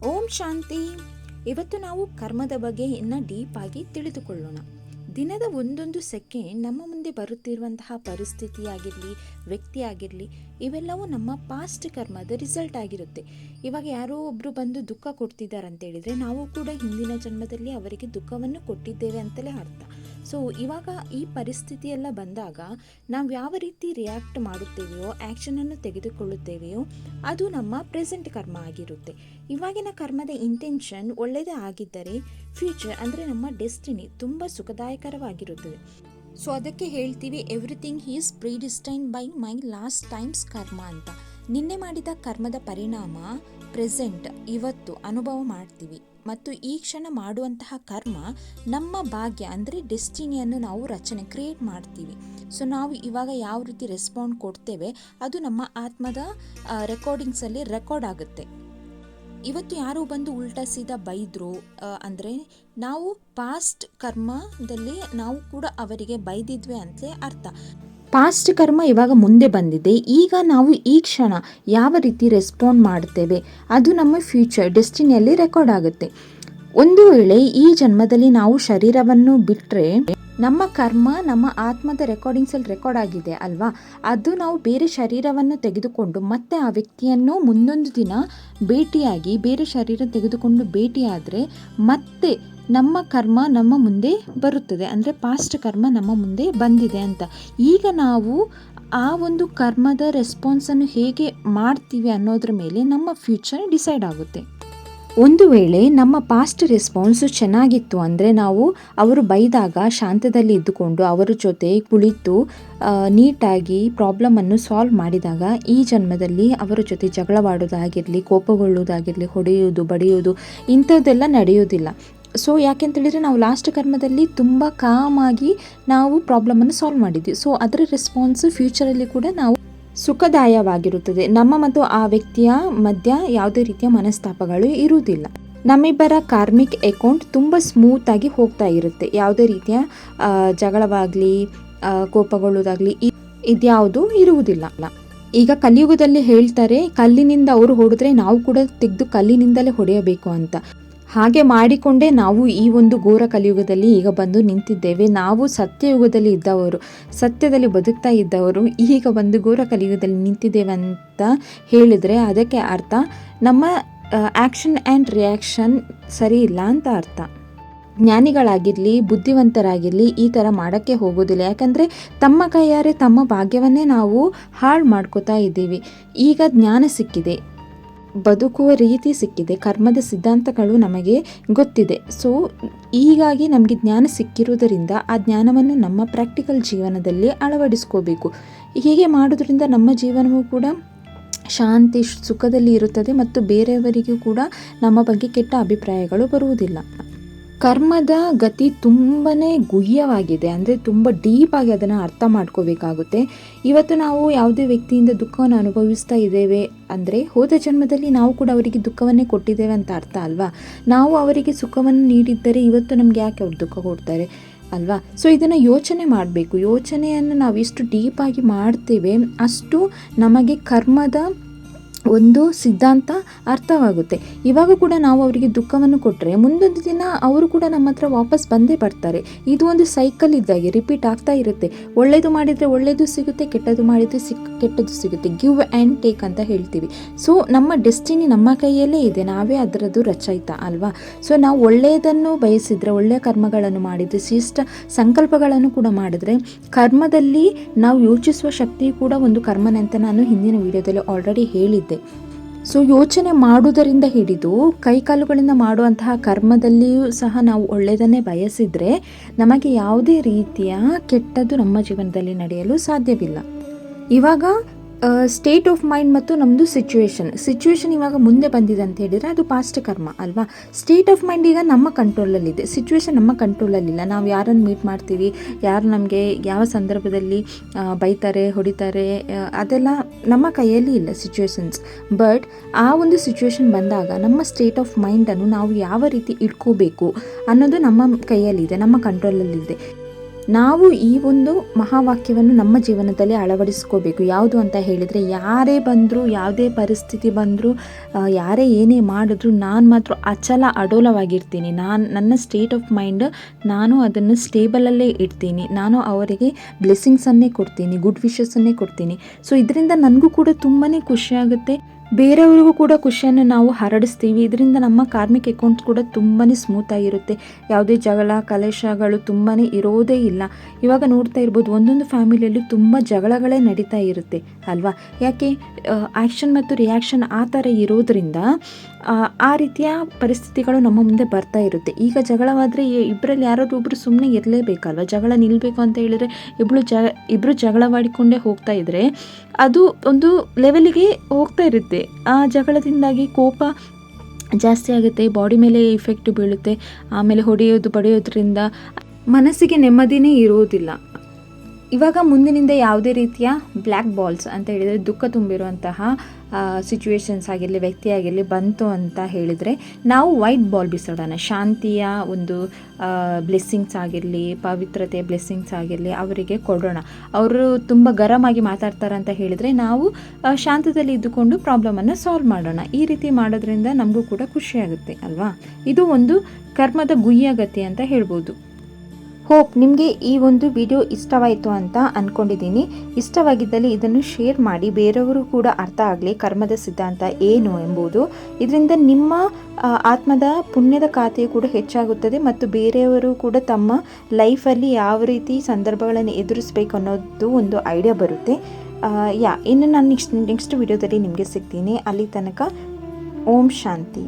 ಓಂ ಶಾಂತಿ. ಇವತ್ತು ನಾವು ಕರ್ಮದ ಬಗ್ಗೆ ಇನ್ನು ಡೀಪ್ ಆಗಿ ತಿಳಿದುಕೊಳ್ಳೋಣ. ದಿನದ ಒಂದೊಂದು ಸೆಕೆಂಡ್ ನಮ್ಮ ಮುಂದೆ ಬರುತ್ತಿರುವಂತಹ ಪರಿಸ್ಥಿತಿ ಆಗಿರಲಿ ವ್ಯಕ್ತಿ ಆಗಿರಲಿ ಇವೆಲ್ಲವೂ ನಮ್ಮ ಪಾಸ್ಟ್ ಕರ್ಮದ ರಿಸಲ್ಟ್ ಆಗಿರುತ್ತೆ. ಇವಾಗ ಯಾರೋ ಒಬ್ಬರು ಬಂದು ದುಃಖ ಕೊಡ್ತಿದ್ದಾರೆ ಅಂತ ಹೇಳಿದರೆ ನಾವು ಕೂಡ ಹಿಂದಿನ ಜನ್ಮದಲ್ಲಿ ಅವರಿಗೆ ದುಃಖವನ್ನು ಕೊಟ್ಟಿದ್ದೇವೆ ಅಂತಲೇ ಅರ್ಥ. ಸೊ ಇವಾಗ ಈ ಪರಿಸ್ಥಿತಿಯೆಲ್ಲ ಬಂದಾಗ ನಾವು ಯಾವ ರೀತಿ ರಿಯಾಕ್ಟ್ ಮಾಡುತ್ತೇವೆಯೋ ಆ್ಯಕ್ಷನನ್ನು ತೆಗೆದುಕೊಳ್ಳುತ್ತೇವೆಯೋ, ಅದು ನಮ್ಮ ಪ್ರೆಸೆಂಟ್ ಕರ್ಮ ಆಗಿರುತ್ತೆ. ಇವಾಗಿನ ಕರ್ಮದ ಇಂಟೆನ್ಷನ್ ಒಳ್ಳೆಯದೇ ಆಗಿದ್ದರೆ ಫ್ಯೂಚರ್ ಅಂದರೆ ನಮ್ಮ ಡೆಸ್ಟಿನಿ ತುಂಬ ಸುಖದಾಯಕರವಾಗಿರುತ್ತದೆ. ಸೊ ಅದಕ್ಕೆ ಹೇಳ್ತೀವಿ everything is predestined by my last times karma ಅಂತ. ನಿನ್ನೆ ಮಾಡಿದ ಕರ್ಮದ ಪರಿಣಾಮ ಪ್ರೆಸೆಂಟ್, ಇವತ್ತು ಅನುಭವ ಮಾಡ್ತೀವಿ. ಮತ್ತು ಈ ಕ್ಷಣ ಮಾಡುವಂತಹ ಕರ್ಮ ನಮ್ಮ ಭಾಗ್ಯ, ಅಂದರೆ ಡೆಸ್ಟಿನಿಯನ್ನು ನಾವು ರಚನೆ, ಕ್ರಿಯೇಟ್ ಮಾಡ್ತೀವಿ. ಸೊ, ನಾವು ಇವಾಗ ಯಾವ ರೀತಿ ರೆಸ್ಪಾಂಡ್ ಕೊಡ್ತೇವೆ, ಅದು ನಮ್ಮ ಆತ್ಮದ ರೆಕಾರ್ಡಿಂಗ್ಸಲ್ಲಿ ರೆಕಾರ್ಡ್ ಆಗುತ್ತೆ. ಇವತ್ತು ಯಾರೋ ಬಂದು ಉಲ್ಟಾ ಸೀದಾ ಬೈದ್ರು ಅಂದರೆ ನಾವು ಪಾಸ್ಟ್ ಕರ್ಮದಲ್ಲಿ ನಾವು ಕೂಡ ಅವರಿಗೆ ಬೈದಿದ್ವಿ ಅಂತಲೇ ಅರ್ಥ. ಪಾಸ್ಟ್ ಕರ್ಮ ಇವಾಗ ಮುಂದೆ ಬಂದಿದೆ. ಈಗ ನಾವು ಈ ಕ್ಷಣ ಯಾವ ರೀತಿ ರೆಸ್ಪಾಂಡ್ ಮಾಡ್ತೇವೆ? ಅದು ನಮ್ಮ ಫ್ಯೂಚರ್ ಡೆಸ್ಟಿನಿಯಲ್ಲಿ ರೆಕಾರ್ಡ್ ಆಗುತ್ತೆ. ಒಂದು ವೇಳೆ ಈ ಜನ್ಮದಲ್ಲಿ ನಾವು ಶರೀರವನ್ನು ಬಿಟ್ಟರೆ ನಮ್ಮ ಕರ್ಮ ನಮ್ಮ ಆತ್ಮದ ರೆಕಾರ್ಡಿಂಗ್ಸಲ್ಲಿ ರೆಕಾರ್ಡ್ ಆಗಿದೆ ಅಲ್ವಾ? ಅದು ನಾವು ಬೇರೆ ಶರೀರವನ್ನು ತೆಗೆದುಕೊಂಡು ಮತ್ತೆ ಆ ವ್ಯಕ್ತಿಯನ್ನು ಮುಂದೊಂದು ದಿನ ಭೇಟಿಯಾಗಿ ಬೇರೆ ಶರೀರ ತೆಗೆದುಕೊಂಡು ಭೇಟಿಯಾದರೆ ಮತ್ತೆ ನಮ್ಮ ಕರ್ಮ ನಮ್ಮ ಮುಂದೆ ಬರುತ್ತದೆ. ಅಂದರೆ ಪಾಸ್ಟ್ ಕರ್ಮ ನಮ್ಮ ಮುಂದೆ ಬಂದಿದೆ ಅಂತ. ಈಗ ನಾವು ಆ ಒಂದು ಕರ್ಮದ ರೆಸ್ಪಾನ್ಸನ್ನು ಹೇಗೆ ಮಾಡ್ತೀವಿ ಅನ್ನೋದ್ರ ಮೇಲೆ ನಮ್ಮ ಫ್ಯೂಚರ್ ಡಿಸೈಡ್ ಆಗುತ್ತೆ. ಒಂದು ವೇಳೆ ನಮ್ಮ ಪಾಸ್ಟ್ ರೆಸ್ಪಾನ್ಸು ಚೆನ್ನಾಗಿತ್ತು ಅಂದರೆ ನಾವು ಅವರು ಬೈದಾಗ, ಶಾಂತದಲ್ಲಿ ಇದ್ದುಕೊಂಡು, ಅವರ ಜೊತೆ ಕುಳಿತು ನೀಟಾಗಿ ಪ್ರಾಬ್ಲಮನ್ನು ಸಾಲ್ವ್ ಮಾಡಿದಾಗ, ಈ ಜನ್ಮದಲ್ಲಿ ಅವರ ಜೊತೆ ಜಗಳವಾಡೋದಾಗಿರಲಿ, ಕೋಪಗೊಳ್ಳೋದಾಗಿರಲಿ, ಹೊಡೆಯುವುದು ಬಡಿಯೋದು ಇಂಥದ್ದೆಲ್ಲ ನಡೆಯೋದಿಲ್ಲ ಸೊ ಯಾಕೆಂತೇಳಿದರೆ ನಾವು ಲಾಸ್ಟ್ ಕರ್ಮದಲ್ಲಿ ತುಂಬ ಕಾಮಾಗಿ ನಾವು ಪ್ರಾಬ್ಲಮನ್ನು ಸಾಲ್ವ್ ಮಾಡಿದ್ವಿ. ಸೊ ಅದರ ರೆಸ್ಪಾನ್ಸ್ ಫ್ಯೂಚರಲ್ಲಿ ಕೂಡ ನಾವು ಸುಖದಾಯವಾಗಿರುತ್ತದೆ. ನಮ್ಮ ಮತ್ತು ಆ ವ್ಯಕ್ತಿಯ ಮಧ್ಯ ಯಾವುದೇ ರೀತಿಯ ಮನಸ್ತಾಪಗಳು ಇರುವುದಿಲ್ಲ. ನಮ್ಮಿಬ್ಬರ ಕಾರ್ಮಿಕ್ ಅಕೌಂಟ್ ತುಂಬ ಸ್ಮೂತಾಗಿ ಹೋಗ್ತಾ ಇರುತ್ತೆ. ಯಾವುದೇ ರೀತಿಯ ಜಗಳವಾಗಲಿ ಕೋಪಗೊಳ್ಳುವುದಾಗಲಿ ಇ- ಇದ್ಯಾವುದು ಇರುವುದಿಲ್ಲ. ಈಗ ಕಲಿಯುಗದಲ್ಲಿ ಹೇಳ್ತಾರೆ, ಕಲ್ಲಿನಿಂದ ಅವರು ಹೊಡೆದ್ರೆ ನಾವು ಕೂಡ ತೆಗೆದು ಕಲ್ಲಿನಿಂದಲೇ ಹೊಡೆಯಬೇಕು ಅಂತ. ಹಾಗೆ ಮಾಡಿಕೊಂಡೇ ನಾವು ಈ ಒಂದು ಘೋರ ಕಲಿಯುಗದಲ್ಲಿ ಈಗ ಬಂದು ನಿಂತಿದ್ದೇವೆ. ನಾವು ಸತ್ಯಯುಗದಲ್ಲಿ ಇದ್ದವರು, ಸತ್ಯದಲ್ಲಿ ಬದುಕ್ತಾ ಇದ್ದವರು ಈಗ ಒಂದು ಘೋರ ಕಲಿಯುಗದಲ್ಲಿ ನಿಂತಿದ್ದೇವೆ ಅಂತ ಹೇಳಿದರೆ ಅದಕ್ಕೆ ಅರ್ಥ ನಮ್ಮ ಆ್ಯಕ್ಷನ್ ಆ್ಯಂಡ್ ರಿಯಾಕ್ಷನ್ ಸರಿ ಇಲ್ಲ ಅಂತ ಅರ್ಥ. ಜ್ಞಾನಿಗಳಾಗಿರಲಿ, ಬುದ್ಧಿವಂತರಾಗಿರಲಿ ಈ ಥರ ಮಾಡೋಕ್ಕೆ ಹೋಗೋದಿಲ್ಲ. ಯಾಕಂದರೆ ತಮ್ಮ ಕೈಯಾರೆ ತಮ್ಮ ಭಾಗ್ಯವನ್ನೇ ನಾವು ಹಾಳು ಮಾಡ್ಕೋತಾ ಇದ್ದೀವಿ. ಈಗ ಜ್ಞಾನ ಸಿಕ್ಕಿದೆ. ಬದುಕುವ ರೀತಿ ಸಿಕ್ಕಿದೆ, ಕರ್ಮದ ಸಿದ್ಧಾಂತಗಳು ನಮಗೆ ಗೊತ್ತಿದೆ. ಸೊ ಹೀಗಾಗಿ ನಮಗೆ ಜ್ಞಾನ ಸಿಕ್ಕಿರುವುದರಿಂದ ಆ ಜ್ಞಾನವನ್ನು ನಮ್ಮ ಪ್ರಾಕ್ಟಿಕಲ್ ಜೀವನದಲ್ಲಿ ಅಳವಡಿಸ್ಕೋಬೇಕು. ಹೀಗೆ ಮಾಡೋದ್ರಿಂದ ನಮ್ಮ ಜೀವನವೂ ಕೂಡ ಶಾಂತಿ, ಸುಖದಲ್ಲಿ ಇರುತ್ತದೆ ಮತ್ತು ಬೇರೆಯವರಿಗೂ ಕೂಡ ನಮ್ಮ ಬಗ್ಗೆ ಕೆಟ್ಟ ಅಭಿಪ್ರಾಯಗಳು ಬರುವುದಿಲ್ಲ. ಕರ್ಮದ ಗತಿ ತುಂಬಾ ಗುಹ್ಯವಾಗಿದೆ. ಅಂದರೆ ತುಂಬ ಡೀಪಾಗಿ ಅದನ್ನು ಅರ್ಥ ಮಾಡ್ಕೋಬೇಕಾಗುತ್ತೆ. ಇವತ್ತು ನಾವು ಯಾವುದೇ ವ್ಯಕ್ತಿಯಿಂದ ದುಃಖವನ್ನು ಅನುಭವಿಸ್ತಾ ಇದ್ದೇವೆ ಅಂದರೆ ಹೋದ ಜನ್ಮದಲ್ಲಿ ನಾವು ಕೂಡ ಅವರಿಗೆ ದುಃಖವನ್ನೇ ಕೊಟ್ಟಿದ್ದೇವೆ ಅಂತ ಅರ್ಥ ಅಲ್ವಾ? ನಾವು ಅವರಿಗೆ ಸುಖವನ್ನು ನೀಡಿದ್ದರೆ ಇವತ್ತು ನಮಗೆ ಯಾಕೆ ಅವ್ರು ದುಃಖ ಕೊಡ್ತಾರೆ ಅಲ್ವಾ? ಸೊ ಇದನ್ನು ಯೋಚನೆ ಮಾಡಬೇಕು. ಯೋಚನೆಯನ್ನು ನಾವು ಎಷ್ಟು ಡೀಪಾಗಿ ಮಾಡ್ತೇವೆ ಅಷ್ಟು ನಮಗೆ ಕರ್ಮದ ಒಂದು ಸಿದ್ಧಾಂತ ಅರ್ಥವಾಗುತ್ತೆ. ಇವಾಗ ಕೂಡ ನಾವು ಅವರಿಗೆ ದುಃಖವನ್ನು ಕೊಟ್ಟರೆ ಮುಂದೊಂದು ದಿನ ಅವರು ಕೂಡ ನಮ್ಮ ಹತ್ರ ವಾಪಸ್ ಬಂದೇ ಬರ್ತಾರೆ. ಇದು ಒಂದು ಸೈಕಲ್ ಇದ್ದಾಗೆ ರಿಪೀಟ್ ಆಗ್ತಾ ಇರುತ್ತೆ. ಒಳ್ಳೆಯದು ಮಾಡಿದರೆ ಒಳ್ಳೆಯದು ಸಿಗುತ್ತೆ ಕೆಟ್ಟದ್ದು ಮಾಡಿದರೆ ಸಿಕ್ ಕೆಟ್ಟದ್ದು ಸಿಗುತ್ತೆ. ಗಿವ್ ಆ್ಯಂಡ್ ಟೇಕ್ ಅಂತ ಹೇಳ್ತೀವಿ. ಸೊ ನಮ್ಮ ಡೆಸ್ಟಿನಿ ನಮ್ಮ ಕೈಯಲ್ಲೇ ಇದೆ. ನಾವೇ ಅದರದ್ದು ರಚಯಿತ ಅಲ್ವಾ? ಸೊ ನಾವು ಒಳ್ಳೆಯದನ್ನು ಬಯಸಿದರೆ, ಒಳ್ಳೆಯ ಕರ್ಮಗಳನ್ನು ಮಾಡಿದರೆ ಶ್ರೇಷ್ಠ ಸಂಕಲ್ಪಗಳನ್ನು ಕೂಡ ಮಾಡಿದರೆ, ಕರ್ಮದಲ್ಲಿ ನಾವು ಯೋಚಿಸುವ ಶಕ್ತಿ ಕೂಡ ಒಂದು ಕರ್ಮನೆ ಅಂತ ನಾನು ಹಿಂದಿನ ವಿಡಿಯೋದಲ್ಲಿ ಆಲ್ರೆಡಿ ಹೇಳಿದ್ದೆ. ಸೊ ಯೋಚನೆ ಮಾಡುವುದರಿಂದ ಹಿಡಿದು ಕೈಕಾಲುಗಳಿಂದ ಮಾಡುವಂತಹ ಕರ್ಮದಲ್ಲಿಯೂ ಸಹ ನಾವು ಒಳ್ಳೆಯದನ್ನೇ ಬಯಸಿದರೆ ನಮಗೆ ಯಾವುದೇ ರೀತಿಯ ಕೆಟ್ಟದ್ದು ನಮ್ಮ ಜೀವನದಲ್ಲಿ ನಡೆಯಲು ಸಾಧ್ಯವಿಲ್ಲ. ಇವಾಗ ಸ್ಟೇಟ್ ಆಫ್ ಮೈಂಡ್ ಮತ್ತು ನಮ್ಮದು ಸಿಚುವೇಶನ್ ಸಿಚುವೇಶನ್ ಇವಾಗ ಮುಂದೆ ಬಂದಿದೆ ಅಂತ ಹೇಳಿದರೆ ಅದು ಪಾಸ್ಟ್ ಕರ್ಮ, ಅಲ್ವಾ? ಸ್ಟೇಟ್ ಆಫ್ ಮೈಂಡ್ ಈಗ ನಮ್ಮ ಕಂಟ್ರೋಲಲ್ಲಿದೆ ಸಿಚುವೇಶನ್ ನಮ್ಮ ಕಂಟ್ರೋಲಲ್ಲಿಲ್ಲ ನಾವು ಯಾರನ್ನು ಮೀಟ್ ಮಾಡ್ತೀವಿ, ಯಾರು ನಮಗೆ ಯಾವ ಸಂದರ್ಭದಲ್ಲಿ ಬೈತಾರೆ, ಹೊಡಿತಾರೆ ಅದೆಲ್ಲ ನಮ್ಮ ಕೈಯಲ್ಲಿ ಇಲ್ಲ ಸಿಚುವೇಶನ್ಸ್ ಬಟ್ ಆ ಒಂದು ಸಿಚುವೇಶನ್ ಬಂದಾಗ ನಮ್ಮ ಸ್ಟೇಟ್ ಆಫ್ ಮೈಂಡನ್ನು ನಾವು ಯಾವ ರೀತಿ ಇಟ್ಕೋಬೇಕು ಅನ್ನೋದು ನಮ್ಮ ಕೈಯಲ್ಲಿದೆ ನಮ್ಮ ಕಂಟ್ರೋಲಲ್ಲಿದೆ ನಾವು ಈ ಒಂದು ಮಹಾವಾಕ್ಯವನ್ನು ನಮ್ಮ ಜೀವನದಲ್ಲಿ ಅಳವಡಿಸ್ಕೋಬೇಕು. ಯಾವುದು ಅಂತ ಹೇಳಿದರೆ, ಯಾರೇ ಬಂದರೂ, ಯಾವುದೇ ಪರಿಸ್ಥಿತಿ ಬಂದರೂ ಯಾರೇ ಏನೇ ಮಾಡಿದ್ರು, ನಾನು ಮಾತ್ರ ಅಚಲ ಅಡೋಲವಾಗಿರ್ತೀನಿ. ನಾನು, ನನ್ನ ಸ್ಟೇಟ್ ಆಫ್ ಮೈಂಡ್ ನಾನು ಅದನ್ನು ಸ್ಟೇಬಲಲ್ಲೇ ಇಡ್ತೀನಿ. ನಾನು ಅವರಿಗೆ ಬ್ಲೆಸ್ಸಿಂಗ್ಸನ್ನೇ ಕೊಡ್ತೀನಿ ಗುಡ್ ವಿಶಸ್ಸನ್ನೇ ಕೊಡ್ತೀನಿ. ಸೊ ಇದರಿಂದ ನನಗೂ ಕೂಡ ತುಂಬಾ ಖುಷಿಯಾಗುತ್ತೆ. ಬೇರೆಯವರಿಗೂ ಕೂಡ ಖುಷಿಯನ್ನು ನಾವು ಹರಡಿಸ್ತೀವಿ. ಇದರಿಂದ ನಮ್ಮ ಕಾರ್ಮಿಕ್ ಅಕೌಂಟ್ ಕೂಡ ತುಂಬಾ ಸ್ಮೂತಾಗಿರುತ್ತೆ ಯಾವುದೇ ಜಗಳ ಕಲೇಶಗಳು ತುಂಬಾ ಇರೋದೇ ಇಲ್ಲ. ಇವಾಗ ನೋಡ್ತಾ ಇರ್ಬೋದು ಒಂದೊಂದು ಫ್ಯಾಮಿಲಿಯಲ್ಲಿ ತುಂಬ ಜಗಳಗಳೇ ನಡೀತಾ ಇರುತ್ತೆ ಅಲ್ವಾ? ಯಾಕೆ? ಆ್ಯಕ್ಷನ್ ಮತ್ತು ರಿಯಾಕ್ಷನ್ ಆ ಥರ ಇರೋದ್ರಿಂದ ಆ, ರೀತಿಯ ಪರಿಸ್ಥಿತಿಗಳು ನಮ್ಮ ಮುಂದೆ ಬರ್ತಾ ಇರುತ್ತೆ. ಈಗ ಜಗಳವಾದರೆ ಇಬ್ಬರಲ್ಲಿ ಯಾರಾದ್ರೂ ಒಬ್ಬರು ಸುಮ್ಮನೆ ಇರಲೇಬೇಕಲ್ವ? ಜಗಳ ನಿಲ್ಲಬೇಕು ಅಂತ ಹೇಳಿದರೆ ಇಬ್ಬರು ಜ ಇಬ್ಬರು ಜಗಳವಾಡಿಕೊಂಡೇ ಹೋಗ್ತಾ ಇದ್ದರೆ ಅದು ಒಂದು ಲೆವೆಲಿಗೆ ಹೋಗ್ತಾ ಇರುತ್ತೆ. ಆ ಜಗಳದಿಂದಾಗಿ ಕೋಪ ಜಾಸ್ತಿ ಆಗುತ್ತೆ ಬಾಡಿ ಮೇಲೆ ಇಫೆಕ್ಟ್ ಬೀಳುತ್ತೆ, ಆಮೇಲೆ ಹೊಡೆಯೋದು, ಬಡಿಯೋದ್ರಿಂದ ಮನಸ್ಸಿಗೆ ನೆಮ್ಮದಿನೇ ಇರುವುದಿಲ್ಲ ಇವಾಗ ಮುಂದಿನಿಂದ ಯಾವುದೇ ರೀತಿಯ ಬ್ಲ್ಯಾಕ್ ಬಾಲ್ಸ್ ಅಂತ ಹೇಳಿದರೆ ದುಃಖ ತುಂಬಿರುವಂತಹ ಸಿಚುವೇಶನ್ಸ್ ಆಗಿರಲಿ, ವ್ಯಕ್ತಿ ಆಗಿರಲಿ ಬಂತು ಅಂತ ಹೇಳಿದರೆ ನಾವು ವೈಟ್ ಬಾಲ್ ಬಿಸಾಡೋಣ. ಶಾಂತಿಯ ಒಂದು ಬ್ಲೆಸ್ಸಿಂಗ್ಸ್ ಆಗಿರಲಿ ಪವಿತ್ರತೆ ಬ್ಲೆಸ್ಸಿಂಗ್ಸ್ ಆಗಿರಲಿ ಅವರಿಗೆ ಕೊಡೋಣ. ಅವರು ತುಂಬ ಗರಮಾಗಿ ಮಾತಾಡ್ತಾರೆ ಅಂತ ಹೇಳಿದರೆ ನಾವು ಶಾಂತದಲ್ಲಿ ಇದ್ದುಕೊಂಡು ಪ್ರಾಬ್ಲಮನ್ನು ಸಾಲ್ವ್ ಮಾಡೋಣ. ಈ ರೀತಿ ಮಾಡೋದ್ರಿಂದ ನಮಗೂ ಕೂಡ ಖುಷಿಯಾಗುತ್ತೆ ಅಲ್ವಾ? ಇದು ಒಂದು ಕರ್ಮದ ಗುಯ್ಯಗತಿ ಅಂತ ಹೇಳ್ಬೋದು. ಹೋಪ್ ನಿಮಗೆ ಈ ಒಂದು ವಿಡಿಯೋ ಇಷ್ಟವಾಯಿತು ಅಂತ ಅಂದ್ಕೊಂಡಿದ್ದೀನಿ ಇಷ್ಟವಾಗಿದ್ದಲ್ಲಿ ಇದನ್ನು ಶೇರ್ ಮಾಡಿ, ಬೇರೆಯವರು ಕೂಡ ಅರ್ಥ ಆಗಲಿ, ಕರ್ಮದ ಸಿದ್ಧಾಂತ ಏನು ಎಂಬುದು. ಇದರಿಂದ ನಿಮ್ಮ ಆತ್ಮದ ಪುಣ್ಯದ ಖಾತೆಯು ಕೂಡ ಹೆಚ್ಚಾಗುತ್ತದೆ ಮತ್ತು ಬೇರೆಯವರು ಕೂಡ ತಮ್ಮ ಲೈಫಲ್ಲಿ ಯಾವ ರೀತಿ ಸಂದರ್ಭಗಳನ್ನು ಎದುರಿಸಬೇಕು ಅನ್ನೋದು ಒಂದು ಐಡಿಯಾ ಬರುತ್ತೆ. ಯಾ, ಇನ್ನು ನಾನು ನೆಕ್ಸ್ಟ್ ನೆಕ್ಸ್ಟ್ ವಿಡಿಯೋದಲ್ಲಿ ನಿಮಗೆ ಸಿಗ್ತೀನಿ. ಅಲ್ಲಿ ತನಕ ಓಂ ಶಾಂತಿ.